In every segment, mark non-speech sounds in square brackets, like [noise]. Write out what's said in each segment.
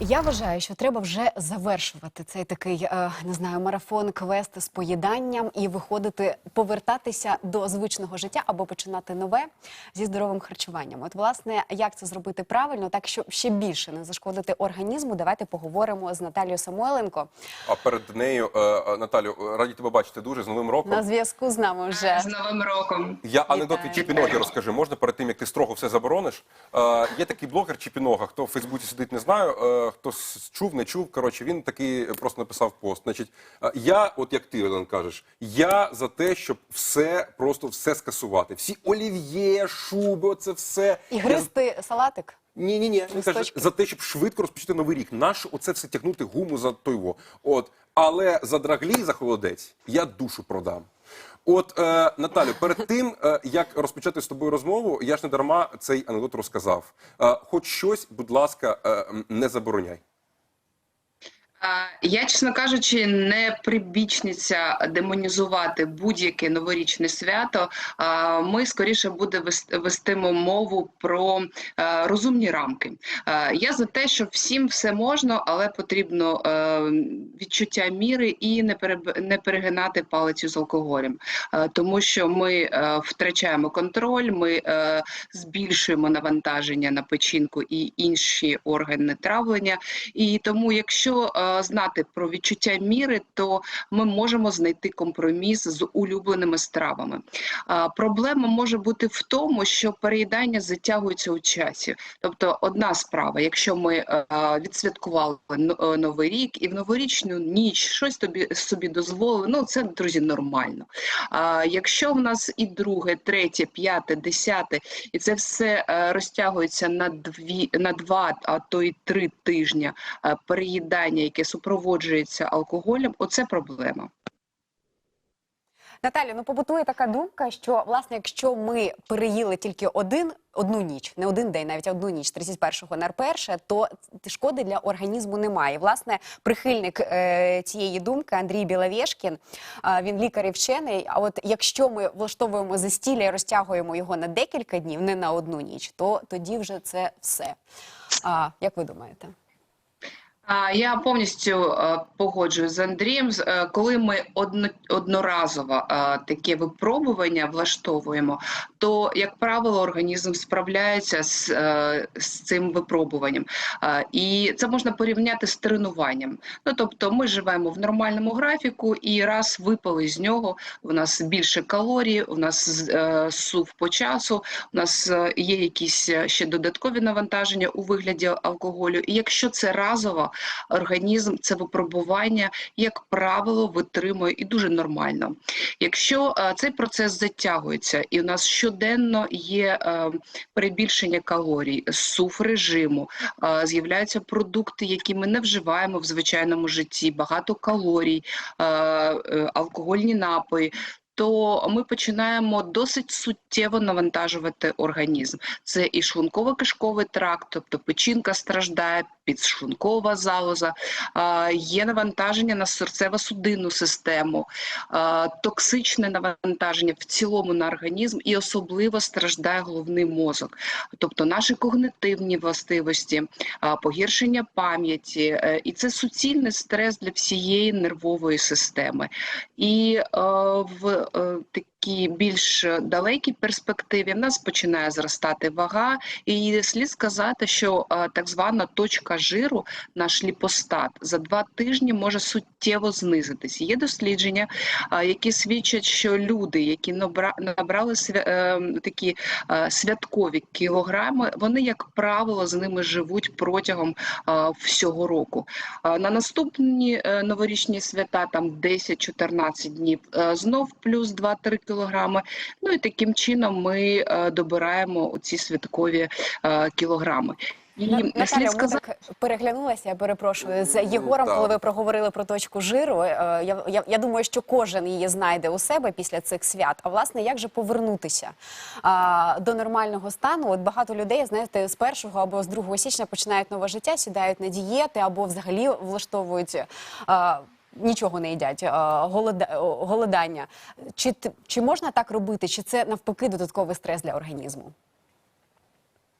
Я вважаю, що треба вже завершувати цей такий е, не знаю марафон, квест з поїданням і виходити, повертатися до звичного життя або починати нове зі здоровим харчуванням. От, власне, як це зробити правильно, так щоб ще більше не зашкодити організму. Давайте поговоримо з Наталією Самойленко. А перед нею, е, е, Наталю, раді тебе бачити дуже з новим роком. На зв'язку з нами вже З Новим роком. Я анекдот від Вітаю. Чіпіногі розкажи. Можна перед тим, як ти строго все заборониш? Є такий блогер Чіпінога, хто в Фейсбуці сидить, не знаю. Хто чув, не чув. Коротше, він такий е, просто написав пост. Значить, е, я, от як ти Олен, кажеш, я за те, щоб все просто все скасувати. Всі олів'є, шуби, оце все. і Я гристи салатик. Ні, ні, ні. Він каже, за те, щоб швидко розпочати новий рік. Наш оце все тягнути гуму за той во. От, але за драглі, за холодець я душу продам. От е, Наталю, перед тим е, як розпочати з тобою розмову, я ж не дарма цей анекдот розказав. Е, хоч щось, будь ласка, е, не забороняй. Я, чесно кажучи, не прибічниця демонізувати будь-яке новорічне свято. Ми скоріше буде вестимо мову про е, розумні рамки. Е, Я за те, що всім все можна, але потрібно е, відчуття міри і не перегинати палицю з алкоголем, тому що ми втрачаємо контроль, ми збільшуємо навантаження на печінку і інші органи травлення. І тому, якщо знати про відчуття міри, то ми можемо знайти компроміс з улюбленими стравами. Проблема може бути в тому, що переїдання затягується у часі. Тобто, одна справа, якщо ми е, відсвяткували е, новий рік і в новорічну ніч щось тобі собі дозволили, ну це друзі нормально. А якщо в нас і друге, третє, п'яте, десяте, і це все е, розтягується на дві на два, а то й три тижні переїдання, яке супроводжується алкоголем, оце проблема. Наталя, ну побутує така думка, що власне, якщо ми переїли тільки один одну ніч, не один день, навіть одну ніч, 31-го на 1, то шкоди для організму немає. Власне, прихильник е, цієї думки Андрій Біловєшкін, е, він лікар і вчений. А от якщо ми влаштовуємо застілля і розтягуємо його на декілька днів, не на одну ніч, то тоді вже це все. А як ви думаєте? Я повністю е, погоджуюсь з Андрієм. Е, Коли ми одно, одноразово е, таке випробування влаштовуємо, то, як правило, організм справляється з, з цим випробуванням. І це можна порівняти з тренуванням. Ну, тобто, ми живемо в нормальному графіку, і раз випали з нього, у нас більше калорій, у нас сув по часу, у нас є якісь ще додаткові навантаження у вигляді алкоголю. І якщо це разово, організм це випробування, як правило, витримує і дуже нормально. Якщо е, цей процес затягується, і у нас щоденно є е, перебільшення калорій, сув режиму, е, з'являються продукти, які ми не вживаємо в звичайному житті, багато калорій, алкогольні напої. То ми починаємо досить суттєво навантажувати організм. Це і шлунково-кишковий тракт, тобто печінка страждає, підшлункова залоза, є навантаження на серцево-судинну систему, токсичне навантаження в цілому на організм і особливо страждає головний мозок, тобто наші когнитивні властивості, погіршення пам'яті, е, і це суцільний стрес для всієї нервової системи. І в е, такій більш далекій перспективі в нас починає зростати вага, і слід сказати, що так звана точка жиру, наш ліпостат, за два тижні може суттєво знизитись. Є дослідження, які свідчать, що люди, які набрали е, такі е, святкові кілограми, вони, як правило, з ними живуть протягом всього року. На наступні е, новорічні свята, там 10-14 днів, знов плюс 2-3 кілограми. Ну і таким чином ми добираємо ці святкові кілограми. І слід Наталя, сказати, так переглянулася, я перепрошую, з Єгором, коли ви проговорили про точку жиру. е, Я, я, я думаю, що кожен її знайде у себе після цих свят. А власне, як же повернутися а, до нормального стану? От багато людей, знаєте, з першого або з 2 січня починають нове життя, сідають на дієти або взагалі влаштовують. А, нічого не їдять, голода, голодання. Чи, чи можна так робити? Чи це навпаки додатковий стрес для організму?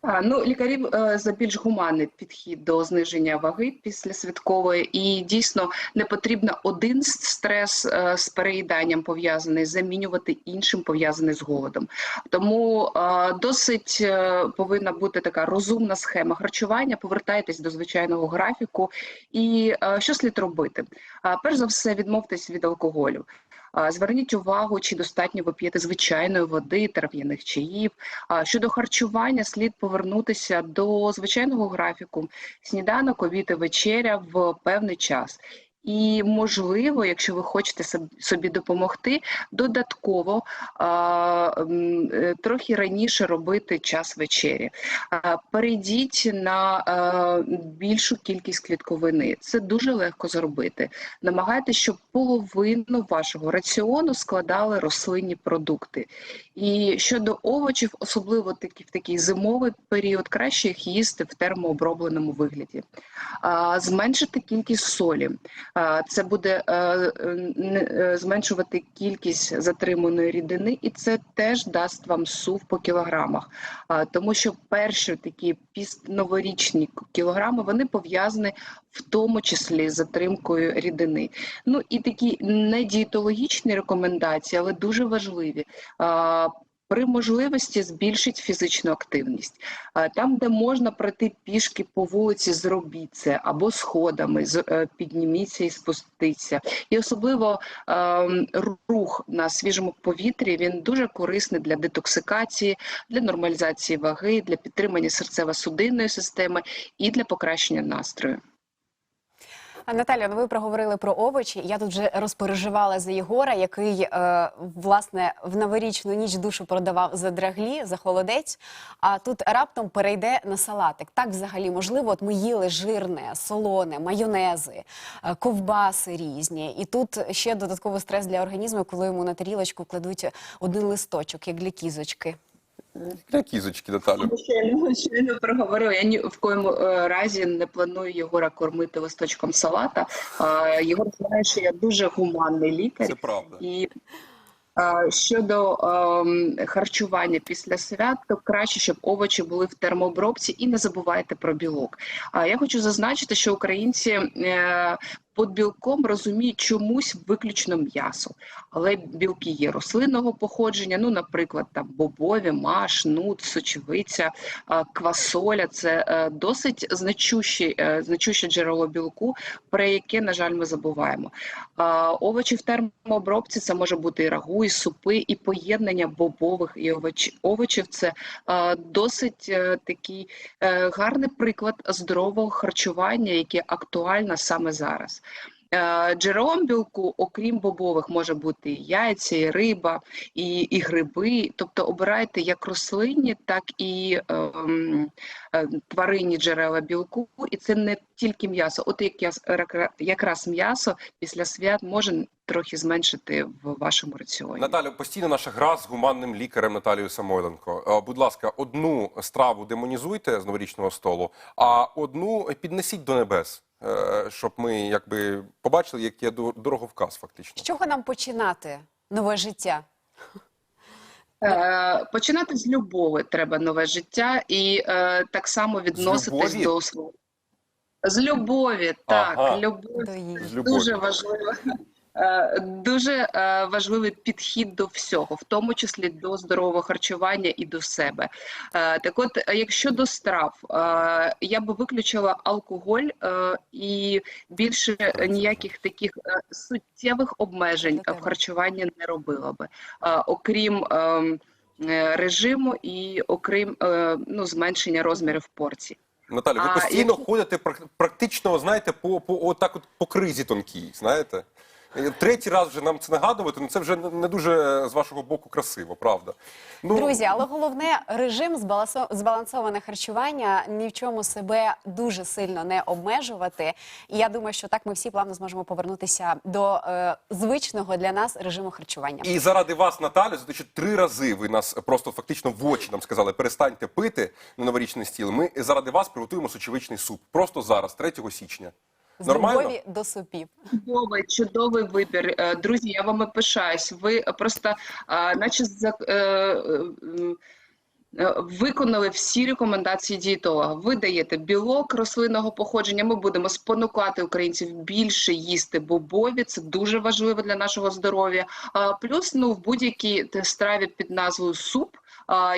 А, ну, лікарі е, за більш гуманний підхід до зниження ваги після святкової, і дійсно не потрібно один стрес е, з переїданням пов'язаний замінювати іншим пов'язаний з голодом. Тому е, досить е, повинна бути така розумна схема харчування. Повертайтесь до звичайного графіку. І е, що слід робити? А, перш за все, відмовтесь від алкоголю. Зверніть увагу, чи достатньо ви п'єте звичайної води, трав'яних чаїв. Щодо харчування, слід повернутися до звичайного графіку: сніданок, обід і вечеря в певний час. І можливо, якщо ви хочете собі допомогти, додатково е, трохи раніше робити час вечері. Перейдіть на більшу кількість клітковини. Це дуже легко зробити. Намагайтеся, щоб половину вашого раціону складали рослинні продукти. І щодо овочів, особливо такі в такий зимовий період, краще їх їсти в термообробленому вигляді. Зменшити кількість солі. Це буде е, е, не- е, зменшувати кількість затриманої рідини, і це теж дасть вам сув по кілограмах. Тому що перші такі пісноворічні кілограми вони пов'язані в тому числі з затримкою рідини. Ну і такі недієтологічні рекомендації, але дуже важливі. При можливості збільшить фізичну активність. Там, де можна пройти пішки по вулиці, зробіть це або сходами, е, підніміться і спустіться. І особливо ем, рух на свіжому повітрі він дуже корисний для детоксикації, для нормалізації ваги, для підтримання серцево-судинної системи і для покращення настрою. А, Наталя, ну ви проговорили про овочі. Я тут вже розпереживала за Єгора, який е, власне в новорічну ніч душу продавав за драглі, за холодець. А тут раптом перейде на салатик. Так взагалі можливо, от ми їли жирне, солоне, майонези, е, ковбаси різні. І тут ще додатковий стрес для організму, коли йому на тарілочку кладуть один листочок, як для кізочки. Для кізочки, Наталю. Я щойно, [laughs] щойно проговорила. Я ні в коєму е, разі не планую Єгора кормити листочком салата. Єгор знає, що я дуже гуманний лікар. Це правда. І щодо ем, харчування після свят, то краще, щоб овочі були в термообробці, і не забувайте про білок. А я хочу зазначити, що українці е, під білком розуміють чомусь виключно м'ясо, але білки є рослинного походження. Ну, наприклад, там бобові, маш, нут, сочевиця, квасоля це е, досить значущі, е, значуще джерело білку, про яке, на жаль, ми забуваємо. Овочі в термообробці це може бути і рагу, і супи, і поєднання бобових і овоч, овочів. Це досить е, такий е, гарний приклад здорового харчування, яке актуально саме зараз. Е, Джерелом білку, окрім бобових, може бути і яйця, і риба, і, і гриби. Тобто обирайте як рослинні, так і ем, е, тваринні джерела білку, і це не тільки м'ясо. От як якраз м'ясо після свят може трохи зменшити в вашому раціоні. Наталю, постійно наша гра з гуманним лікарем Наталією Самойленко. Е, Будь ласка, одну страву демонізуйте з новорічного столу, а одну піднесіть до небес, е, щоб ми якби побачили, як є дор- дороговказ, фактично. З чого нам починати нове життя? Е, починати з любові треба нове життя, і е, так само відноситись любові? до свого. З любові, так, Ага. любов До. З дуже важливо. Е, Дуже е, важливий підхід до всього, в тому числі до здорового харчування і до себе. Е, Так, от, якщо до страв, я би виключила алкоголь і більше ніяких таких суттєвих обмежень в харчуванні не робила би, окрім ем, режиму і окрім ну, зменшення розмірів порцій. Наталю, ви постійно якщо- ходите прак- практично, знаєте, по, по отак от по кризі тонкій, знаєте. Е, Третій раз вже нам це нагадувати, ну це вже не дуже з вашого боку красиво, правда. Ну, Друзі, але головне режим збалансо- збалансоване харчування ні в чому себе дуже сильно не обмежувати. І я думаю, що так ми всі плавно зможемо повернутися до е, звичного для нас режиму харчування. І заради вас, Наталя, за те, що три рази ви нас просто фактично в очі нам сказали, перестаньте пити на новорічний стіл. Ми заради вас приготуємо сочевичний суп. Просто зараз, 3 січня. Нормально? любові до супів. Чудовий, чудовий вибір. Е, Друзі, я вами пишаюсь. Ви просто, наче за. е, е, е, Виконали всі рекомендації дієтолога. Ви даєте білок рослинного походження. Ми будемо спонукати українців більше їсти бобові. Це дуже важливо для нашого здоров'я. А, Плюс, ну в будь-якій страві під назвою суп.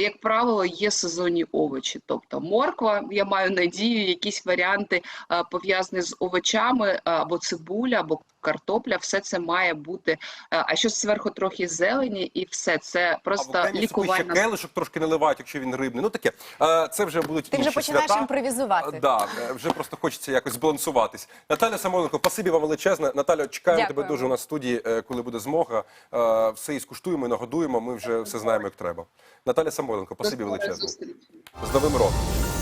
Як правило, є сезонні овочі, тобто морква. Я маю надію, якісь варіанти пов'язані з овочами або цибуля, або картопля. Все це має бути. А а що зверху трохи зелені, і все це просто лікувальна келишок трошки наливають, якщо він рибний. Ну таке. Е, Це вже будуть Ти вже інші починаєш свята. імпровізувати. Е, Да, е, вже просто хочеться якось збалансуватись. Наталя Самойленко, спасибі вам величезне. Наталя, чекаємо тебе дуже у нас в студії, е, коли буде змога. Е, Все і скуштуємо, і нагодуємо. Ми вже все знаємо, як треба. Наталя Самойленко, спасибі величезне. З Новим роком.